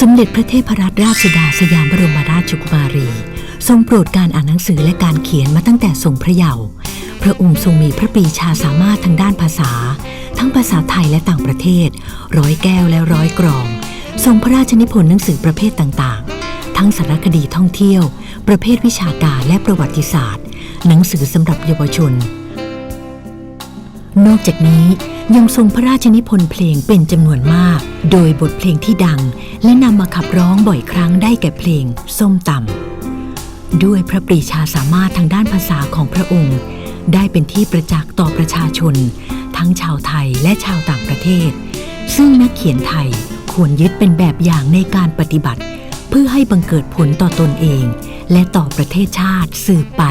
สมเด็จพระเทพรัตนราชสุดาสยามบรมราชกุมารี ทรงโปรดการอ่านหนังสือและการเขียนมาตั้งแต่ทรงพระเยาว์พระองค์ทรงมีพระปรีชาสามารถทางด้านภาษา ทั้งภาษาไทยและต่างประเทศ ร้อยแก้วและร้อยกรอง ทรงพระราชนิพนธ์หนังสือประเภทต่างๆ ทั้งสารคดีท่องเที่ยว ประเภทวิชาการและประวัติศาสตร์ หนังสือสำหรับเยาวชน นอกจากนี้ยังทรงพระราชนิพนธ์เพลงเป็นจำนวนมาก โดยบทเพลงที่ดัง และนำมาขับร้องบ่อยครั้งได้แก่เพลง ส้มตำด้วยพระปรีชาสามารถทางด้านภาษาของพระองค์ ได้เป็นที่ประจักษ์ต่อประชาชน ทั้งชาวไทยและชาวต่างประเทศ ซึ่งนักเขียนไทยควรยึดเป็นแบบอย่างในการปฏิบัติ เพื่อให้บังเกิดผลต่อตนเอง และต่อประเทศชาติสืบไป